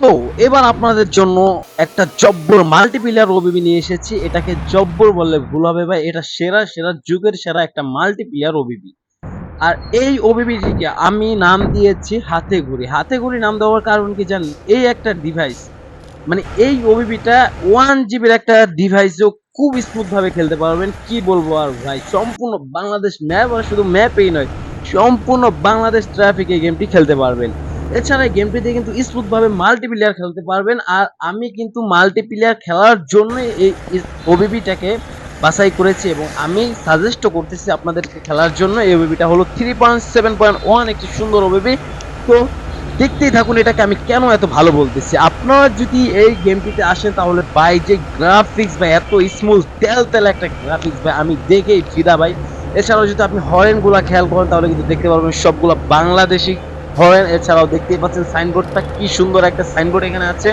তো, এবার আপনাদের জন্য একটা জব্বর মাল্টিপ্লেয়ার ওবিবি নিয়ে এসেছি। এটাকে জব্বর বললে ভুল হবে ভাই, এটা সেরা সেরা যুগের সেরা একটা মাল্টিপ্লেয়ার ওবিবি আর এই ওবিবিটিকে আমি নাম দিয়েছি হাতে ঘড়ি হাতে ঘড়ি নাম দেওয়ার কারণ কি জানেন? এই একটা ডিভাইস মানে এই ওবিবিটা ওয়ান জিবির একটা ডিভাইসও খুব স্মুথ ভাবে খেলতে পারবেন। কি বলব আর ভাই? সম্পূর্ণ বাংলাদেশ ম্যাপ আর শুধু ম্যাপেই নয়, সম্পূর্ণ বাংলাদেশ ট্রাফিক এই গেমটি খেলতে পারবেন। এছাড়া গেমটিতে কিন্তু স্মুথ ভাবে মাল্টিপ্লেয়ার খেলতে পারবেন। আর আমি কিন্তু মাল্টিপ্লেয়ার খেলার জন্য এই ওবিবিটাকে বাছাই করেছি এবং আমি সাজেস্টও করতেছি আপনাদেরকে খেলার জন্য। এই ওবিবিটা হলো three point seven point one একটি সুন্দর ওবিবি তো দেখতেই থাকুন এটাকে আমি কেন এত ভালো বলতেছি। আপনারা যদি এই গেমটিতে আসেন তাহলে ভাই, যে গ্রাফিক্স ভাই, এত স্মুথ তেল তেল একটা গ্রাফিক্স ভাই, আমি দেখেই ফিদা ভাই। এছাড়াও যদি আপনি হরেনগুলা খেয়াল করেন তাহলে কিন্তু দেখতে পারবেন সবগুলো বাংলাদেশি হরেন এছাড়াও দেখতেই পাচ্ছেন সাইনবোর্ডটা কি সুন্দর একটা সাইনবোর্ড এখানে আছে।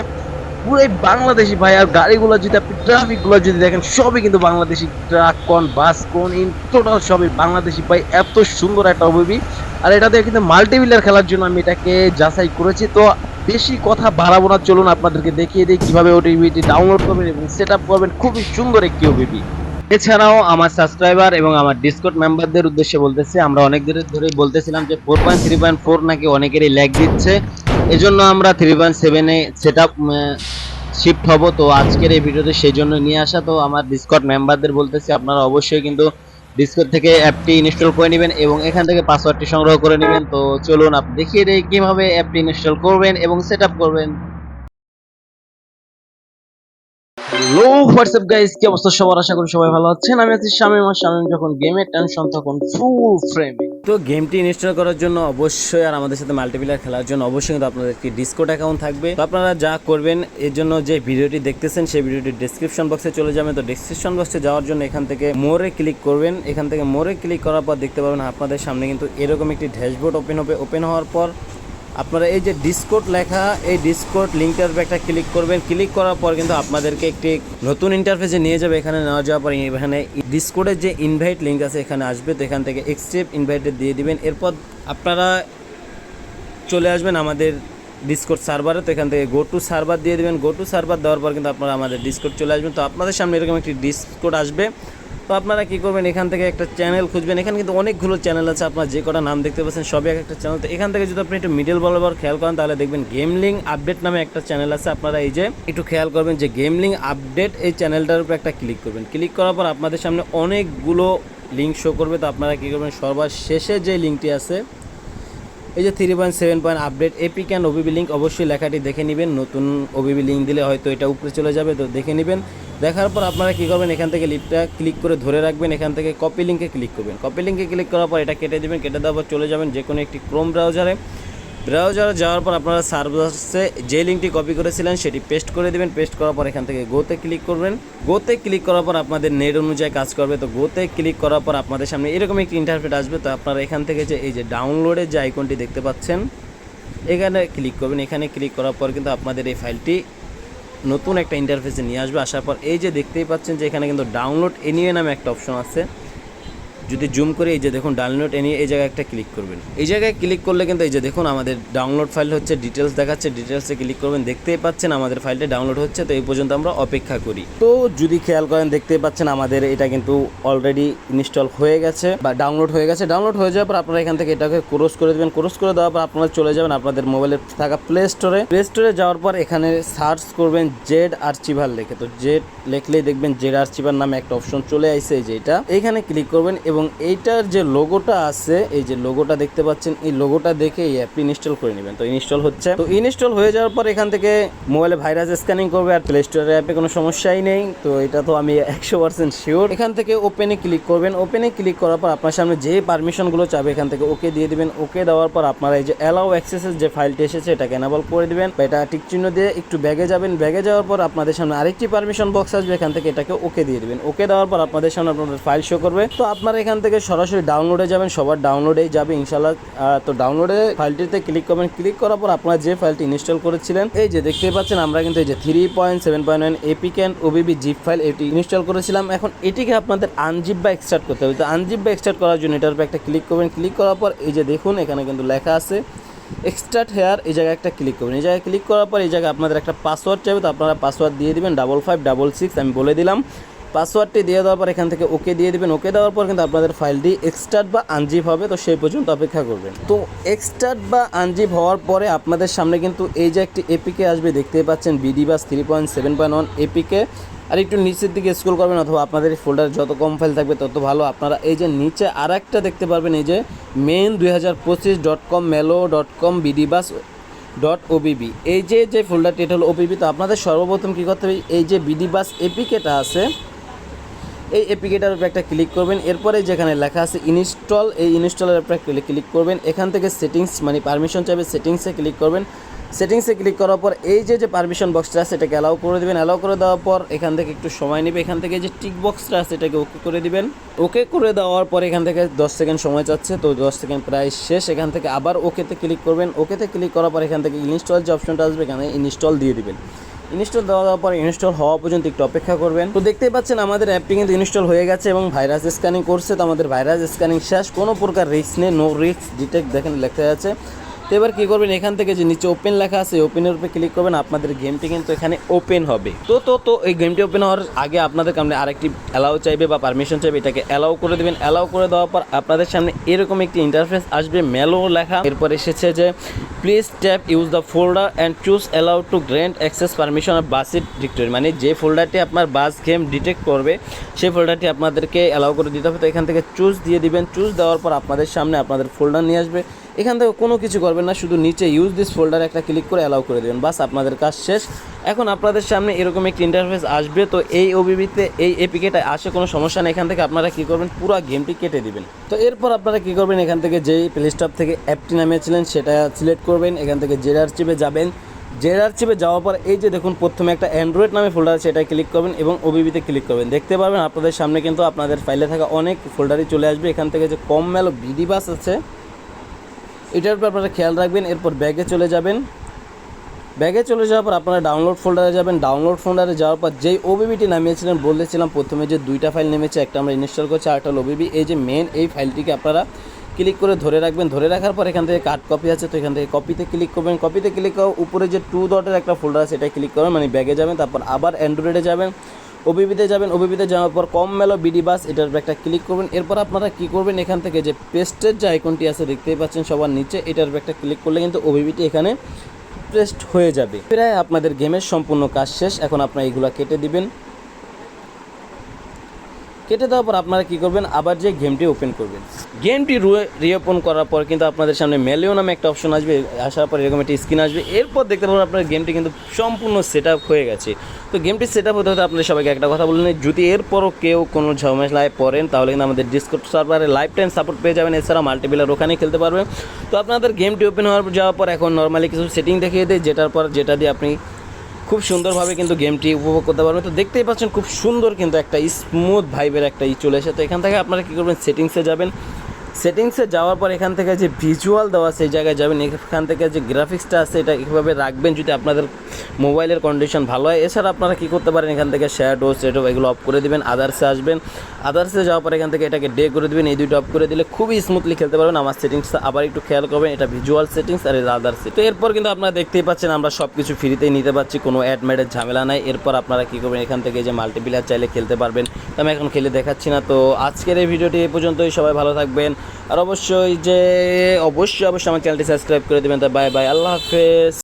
পুরোই বাংলাদেশি ভাই, আর গাড়িগুলো যদি আপনি ট্রাফিকগুলো যদি দেখেন, সবই কিন্তু বাংলাদেশি ট্রাক কোন বাস কোন ইন টোটাল সবই বাংলাদেশি ভাই, এত সুন্দর একটা অভিবি আর এটাতে কিন্তু মাল্টিপ্লেয়ার খেলার জন্য আমি এটাকে যাচাই করেছি। তো বেশি কথা বাড়াবো না, চলুন আপনাদেরকে দেখিয়ে দিই কীভাবে ওটিভিটি ডাউনলোড করবেন এবং সেট করবেন। খুবই সুন্দর একটি ওবিবি এছাড়াও আমার সাবস্ক্রাইবার এবং আমার ডিসকর্ড মেম্বারদের উদ্দেশ্যে বলতেছি, আমরা অনেক দিন ধরেই বলতেছিলাম যে four point three point four নাকি অনেকেরই ল্যাগ দিচ্ছে। এজন্য আমরা থ্রি পয়েন্ট সেভেনে সেট আপ শিফট হব। তো আজকের এই ভিডিওতে সেই জন্য নিয়ে আসা। তো আমার ডিসকর্ড মেম্বারদের বলতেছি, আপনারা অবশ্যই কিন্তু ডিসকর্ড থেকে অ্যাপটি ইনস্টল করে নেবেন এবং এখান থেকে পাসওয়ার্ডটি সংগ্রহ করে নেবেন। তো চলুন, আপনি দেখিয়ে দিই কীভাবে অ্যাপটি ইনস্টল করবেন এবং সেট করবেন। হ্যালো হোয়াটসঅ্যাপ গাইস কি অবস্থা সবার? আশা করি সবাই ভালো আছেন। আমি আছি আর যখন টেনশন তখন ফুল ফ্রেমে তো গেমটি ইনস্টল করার জন্য অবশ্যই আর আমাদের সাথে মাল্টিপ্লেয়ার খেলার জন্য অবশ্যই কিন্তু আপনাদের একটি ডিসকোড অ্যাকাউন্ট থাকবে। তো আপনারা যা করবেন, এর জন্য যে ভিডিওটি দেখতেছেন, সেই ভিডিওটি ডেসক্রিপশন বক্সে চলে যাবেন। তো ডেসক্রিপশন বক্সে যাওয়ার জন্য এখান থেকে মোরে ক্লিক করবেন। এখান থেকে মোরে ক্লিক করার পর দেখতে পাবেন আপনাদের সামনে কিন্তু এরকম একটি ড্যাশবোর্ড ওপেন হবে। ওপেন হওয়ার পর আপনারা এই যে ডিসকোড লেখা, এই ডিসকোড লিঙ্কটার একটা ক্লিক করবেন। ক্লিক করার পর কিন্তু আপনাদেরকে একটি নতুন ইন্টারফেসে নিয়ে যাবে। এখানে নেওয়া যাওয়ার পর এখানে ডিসকোডের যে ইনভাইট লিঙ্ক আছে, এখানে আসবে। তো এখান থেকে এক্সেপ্ট ইনভাইটে দিয়ে দিবেন। এরপর আপনারা চলে আসবেন আমাদের ডিসকোড সার্ভারে তো এখান থেকে গো টু সার্ভার দিয়ে দিবেন। গো টু সার্ভার দেওয়ার পর কিন্তু আপনারা আমাদের ডিসকোড চলে আসবেন। তো আপনাদের সামনে এরকম একটি ডিসকোড আসবে। তো আপনারা কি করবেন? এখান থেকে একটা চ্যানেল খুঁজবেন। এখানে কিন্তু অনেকগুলো চ্যানেল আছে, আপনার যে কটা নাম দেখতে পাচ্ছেন, সবই এক একটা চ্যানেল তো এখান থেকে যদি আপনি একটু মিডল বরাবর খেয়াল করেন, তাহলে দেখবেন গেমলিং আপডেট নামে একটা চ্যানেল আছে। আপনারা এই যে একটু খেয়াল করবেন যে গেমলিং আপডেট এই চ্যানেলটার উপর একটা ক্লিক করবেন। ক্লিক করার পর আপনাদের সামনে অনেকগুলো লিঙ্ক শো করবে। তো আপনারা কী করবেন? সর্বার শেষে যে লিঙ্কটি আছে, এই যে three point seven point update APK and OBB link অবশ্যই লেখাটি দেখে নেবেন। নতুন ওবিবি লিঙ্ক দিলে হয়তো এটা উপরে চলে যাবে। তো দেখে নেবেন। দেখার পর আপনারা কী করবেন, এখান থেকে লিপটা ক্লিক করে ধরে রাখবেন, এখান থেকে কপি লিঙ্কে ক্লিক করবেন। কপি লিঙ্কে ক্লিক করার পর এটা কেটে দেবেন, কেটে দেওয়ার পর চলে যাবেন যে কোনো একটি ক্রোম ব্রাউজারে ব্রাউজারে যাওয়ার পর আপনারা সার্ভাসে যে লিঙ্কটি কপি করেছিলেন, সেটি পেস্ট করে দেবেন। পেস্ট করার পর এখান থেকে গোতে ক্লিক করবেন। গোতে ক্লিক করার পর আপনাদের নেট অনুযায়ী কাজ করবে। তো গোতে ক্লিক করার পর আপনাদের সামনে এরকম একটি ইন্টারফেট আসবে। তো আপনারা এখান থেকে যে, এই যে ডাউনলোডের যে আইকনটি দেখতে পাচ্ছেন, এখানে ক্লিক করবেন। এখানে ক্লিক করার পর কিন্তু আপনাদের এই ফাইলটি নতুন একটা ইন্টারফেসে নিয়ে আসবে। আসার পর এই যে দেখতেই পাচ্ছেন যে এখানে কিন্তু ডাউনলোড এনিওয়ে নামে একটা অপশন আছে। যদি জুম করে এই যে দেখুন ডাউনলোড এনে এই জায়গায় একটা ক্লিক করবেন। এই জায়গায় ক্লিক করলে কিন্তু এই যে দেখুন আমাদের ডাউনলোড ফাইল হচ্ছে ডিটেলস দেখাচ্ছে ডিটেলসে ক্লিক করবেন, দেখতেই পাচ্ছেন আমাদের ফাইলটা ডাউনলোড হচ্ছে, তো এই পর্যন্ত আমরা অপেক্ষা করি। তো যদি খেয়াল করেন, দেখতেই পাচ্ছেন আমাদের এটা কিন্তু অলরেডি ইনস্টল হয়ে গেছে বা ডাউনলোড হয়ে গেছে। ডাউনলোড হয়ে যাওয়ার পর আপনারা এখান থেকে এটাকে ক্রস করে দেবেন। ক্রস করে দেওয়ার পর আপনারা চলে যাবেন আপনাদের মোবাইলে থাকা প্লে স্টোরে প্লে স্টোরে যাওয়ার পর এখানে সার্চ করবেন জেড আর্চিভার লেখে। তো জেড লেখলেই দেখবেন জেড আর্চিভার নামে একটা অপশন চলে আসছে এই যে এটা। এখানে ক্লিক করবেন এবং এইটার যে লোগোটা আছে, এই যে লোগোটা দেখতে পাচ্ছেন, এই লোগোটা দেখে এই অ্যাপটি ইনস্টল করে নেবেন। তো ইনস্টল হচ্ছে। তো ইনস্টল হয়ে যাওয়ার পর এখান থেকে মোবাইলে ভাইরাস স্ক্যানিং করবে আর প্লে স্টোরের অ্যাপে কোনো সমস্যাই নেই। তো এটা তো আমি একশো পার্সেন্ট শিওর এখান থেকে ওপেনে ক্লিক করবেন। ওপেনে ক্লিক করার পর আপনার সামনে যে পারমিশনগুলো চাবে, এখান থেকে ওকে দিয়ে দিবেন। ওকে দেওয়ার পর আপনারা এই যে অ্যালাউ অ্যাক্সেসের যে ফাইলটি এসেছে, এটাকে এনাবল করে দিবেন। বা এটা টিক চিহ্ন দিয়ে একটু ব্যাগে যাবেন। ব্যাগে যাওয়ার পর আপনাদের সামনে আরেকটি পারমিশন বক্স আসবে। এখান থেকে এটাকে ওকে দিয়ে দিবেন। ওকে দেওয়ার পর আপনাদের সামনে আপনাদের ফাইল শো করবে। তো আপনারা এখান থেকে সরাসরি ডাউনলোডে যাবেন, সবার ডাউনলোডেই যাবে ইনশাল্লাহ তো ডাউনলোডে ফাইলটিতে ক্লিক করবেন। ক্লিক করার পর আপনারা যে ফাইলটি ইনস্টল করেছিলেন, এই যে দেখতে পাচ্ছেন, আমরা কিন্তু এই যে three point seven point nine APK and OBB zip file এটি ইনস্টল করেছিলাম। এখন এটিকে আপনাদের আনজিপ বা এক্সট্রাক্ট করতে হবে। তো আনজিপ বা এক্সট্রাক্ট করার জন্য এটার উপর একটা ক্লিক করবেন। ক্লিক করার পর এই যে দেখুন, এখানে কিন্তু লেখা আছে এক্সট্রাট হেয়ার এই জায়গায় একটা ক্লিক করবেন। এই জায়গায় ক্লিক করার পর এই জায়গায় আপনাদের একটা পাসওয়ার্ড চাইবে। তো আপনারা পাসওয়ার্ড দিয়ে দিবেন ডাবল ফাইভ ডাবল সিক্স আমি বলে দিলাম। পাসওয়ার্ডটি দিয়ে দেওয়ার পর এখান থেকে ওকে দিয়ে দিবেন। ওকে দেওয়ার পর কিন্তু আপনাদের ফাইলটি এক্সট্রাট বা আনজিপ হবে। তো সেই পর্যন্ত অপেক্ষা করবেন। তো এক্সট্রাট বা আনজিপ হওয়ার পরে আপনাদের সামনে কিন্তু এই যে একটি এপিকে আসবে, দেখতেই পাচ্ছেন BD bus three point seven point one APK আর একটু নিচের দিকে স্ক্রল করবেন অথবা আপনাদের ফোল্ডার যত কম ফাইল থাকবে তত ভালো। আপনারা এই যে নিচে আর একটা দেখতে পারবেন, এই যে মেন দুই হাজার পঁচিশ ডট কম মেলো dot com BD bus dot OBB এই যে যে ফোল্ডারটি এটা হলো ওবিবি তো আপনাদের সর্বপ্রথম কী করতে হবে? এই যে বিডি বাস এপিকেটা আছে। এই এপিকেটার উপরে একটা ক্লিক করবেন। এরপরে যেখানে লেখা আছে ইনস্টল এই ইনস্টলের উপরে ক্লিক করবেন। এখান থেকে সেটিংস মানে পারমিশন চাইবে সেটিংসে ক্লিক করবেন। সেটিংসে ক্লিক করার পর এই যে যে পারমিশন বক্সটা আছে, এটাকে অ্যালাউ করে দেবেন। অ্যালাউ করে দেওয়ার পর এখান থেকে একটু সময় নেবে। এখান থেকে যে টিক বক্সটা আছে, এটাকে ওকে করে দিবেন। ওকে করে দেওয়ার পর এখান থেকে দশ সেকেন্ড সময় চাচ্ছে। তো দশ সেকেন্ড প্রায় শেষ। এখান থেকে আবার ওকেতে ক্লিক করবেন। ওকেতে ক্লিক করার পর এখান থেকে ইনস্টল যে অপশনটা আসবে, এখানে ইনস্টল দিয়ে দিবেন। ইনস্টল দেওয়া দেওয়ার পর ইনস্টল হওয়া পর্যন্ত একটু অপেক্ষা করবেন। তো দেখতেই পাচ্ছেন আমাদের অ্যাপটি কিন্তু ইনস্টল হয়ে গেছে এবং ভাইরাস স্ক্যানিং করছে। তো আমাদের ভাইরাস স্ক্যানিং শেষ, কোনো প্রকার রিস্ক নেই নো রিস্ক ডিটেক্ট দেখেন লেখা আছে। তো এবার কী করবেন? এখান থেকে যে নিচে ওপেন লেখা আছে ওপেনের উপরে ক্লিক করবেন। আপনাদের গেমটি কিন্তু এখানে ওপেন হবে। তো তো তো, এই গেমটি ওপেন হওয়ার আগে আপনাদের সামনে আরেকটি অ্যালাউ চাইবে বা পারমিশন চাইবে, এটাকে অ্যালাউ করে দেবেন। অ্যালাউ করে দেওয়ার পর আপনাদের সামনে এরকম একটি ইন্টারফেস আসবে মেলো লেখা। এরপর এসেছে যে please tap use the folder and choose allow to grant access permission of BUSSID directory মানে যে ফোল্ডারটি আপনার বাস গেম ডিটেক্ট করবে, সেই ফোল্ডারটি আপনাদেরকে অ্যালাউ করে দিতে হবে। তো এখান থেকে চুজ দিয়ে দিবেন। চুজ দেওয়ার পর আপনাদের সামনে আপনাদের ফোল্ডার নিয়ে আসবে। এখান থেকে কোনো কিছু করবেন না, শুধু নিচে ইউজ দিস ফোল্ডার একটা ক্লিক করে অ্যালাউ করে দেবেন, বাস আপনাদের কাজ শেষ। এখন আপনাদের সামনে এরকম একটি ইন্টারফেস আসবে, তো এই ওবিবিতে এই এপিকেটা আসে কোনো সমস্যা নেই, এখান থেকে আপনারা কী করবেন, পুরো গেমটি কেটে দিবেন। তো এরপর আপনারা কী করবেন, এখান থেকে যেই প্লে স্টপ থেকে অ্যাপটি নামিয়েছিলেন, সেটা সিলেক্ট করবেন, এখান থেকে জেরার চিপে যাবেন। জেরার চিপে যাওয়ার পর এই যে দেখুন, প্রথমে একটা অ্যান্ড্রয়েড নামে ফোল্ডার আছে এটাই ক্লিক করবেন এবং ওবিবিতে ক্লিক করবেন। দেখতে পারবেন আপনাদের সামনে কিন্তু আপনাদের ফাইলে থাকা অনেক ফোল্ডারই চলে আসবে। এখান থেকে যে কম মেলো বিডি বাস আছে এটার উপর আপনারা খেয়াল রাখবেন, এরপর ব্যাগে চলে যাবেন। ব্যাগে চলে যাওয়ার পর আপনারা ডাউনলোড ফোল্ডারে যাবেন। ডাউনলোড ফোল্ডারে যাওয়ার পর যেই ওবিবিটি নামিয়েছিলেন, বলেছিলাম প্রথমে যে দুইটা ফাইল নেমেছে, একটা আমরা ইনস্টল করছি আর একটা ওবিবি এই যে মেন এই ফাইলটিকে আপনারা ক্লিক করে ধরে রাখবেন। ধরে রাখার পর এখান থেকে কার্ড কপি আছে, তো এখান থেকে কপিতে ক্লিক করবেন। কপিতে ক্লিক করার উপরে যে টু ডটের একটা ফোল্ডার আছে এটা ক্লিক করবেন মানে ব্যাগে যাবেন, তারপর আবার অ্যান্ড্রয়েডে যাবেন। ওবিবিতে যাবেন, ওবিবিতে যাওয়ার পর কম মেলো বিডি বাস, এটার একটা ক্লিক করবেন। এরপর আপনারা কি করবেন, এখান থেকে যে পেস্টের যে আইকনটি আছে দেখতেই পাচ্ছেন সবার নিচে, এটার একটা ক্লিক করলে কিন্তু ওবিবিটি এখানে পেস্ট হয়ে যাবে। প্রায় আপনাদের গেমের সম্পূর্ণ কাজ শেষ, এখন আপনারা এইগুলো কেটে দিবেন। কেটে দেওয়ার পর আপনারা কী করবেন? আবার যে গেমটি ওপেন করবেন। গেমটি রিওপেন করার পর কিন্তু আপনাদের সামনে মেলেও নামে একটা অপশন আসবে। আসার পর এরকম একটি স্ক্রিন আসবে। এরপর দেখতে পাবেন আপনার গেমটি কিন্তু সম্পূর্ণ সেট আপ হয়ে গেছে। তো গেমটি সেট আপ হতে হতে আপনাদের সবাইকে একটা কথা বললেন যদি এরপরও কেউ কোনো ঝামেলায় পড়েন, তাহলে কিন্তু আমাদের ডিসকোড সার্ভারে লাইফ টাইম সাপোর্ট পেয়ে যাবেন। এছাড়া মাল্টিপ্লেয়ার ওখানেই খেলতে পারবেন। তো আপনাদের গেমটি ওপেন হওয়ার যাওয়ার পর এখন নর্মালি কিছু সেটিং দেখিয়ে দেয় যেটার পর যেটা দিয়ে আপনি খুব সুন্দরভাবে কিন্তু গেমটি উপভোগ করতে পারবেন। তো দেখতেই পাচ্ছেন, খুব সুন্দর কিন্তু একটা স্মুথ ভাইবের একটা ই চলে এসে তো এখান থেকে আপনারা কী করবেন সেটিংসে যাবেন। সেটিংসে যাওয়ার পর এখান থেকে যে ভিজুয়াল দেওয়া সেই জায়গায় যাবেন, এখান থেকে যে গ্রাফিক্সটা আছে, এটা কীভাবে রাখবেন যদি আপনাদের মোবাইলের কন্ডিশন ভালো হয়। এছাড়া আপনারা কী করতে পারেন, এখান থেকে শ্যাডো সেটো এগুলো অফ করে দেবেন আদার্সে আসবেন। আদার্সে যাওয়ার পর এখান থেকে এটাকে ডে করে দেবেন, এই দুটো অফ করে দিলে খুবই স্মুথলি খেলতে পারবেন। আমার সেটিংসটা আবার একটু খেয়াল করবেন, এটা ভিজুয়াল সেটিংস আর আদার্স তো এরপর কিন্তু আপনারা দেখতেই পাচ্ছেন, আমরা সব কিছু ফ্রিতেই নিতে পারছি, কোনো অ্যাডমেডের ঝামেলা নাই। এরপর আপনারা কী করবেন, এখান থেকে যে মাল্টিপ্লেয়ার চাইলে খেলতে পারবেন। আমি এখন খেলে দেখাচ্ছি না। তো আজকের এই ভিডিওটি এই পর্যন্তই। সবাই ভালো থাকবেন। আর অবশ্যই যে অবশ্যই অবশ্যই আমার চ্যানেলটি সাবস্ক্রাইব করে দেবেন। তা বাই বাই আল্লাহ হাফেজ।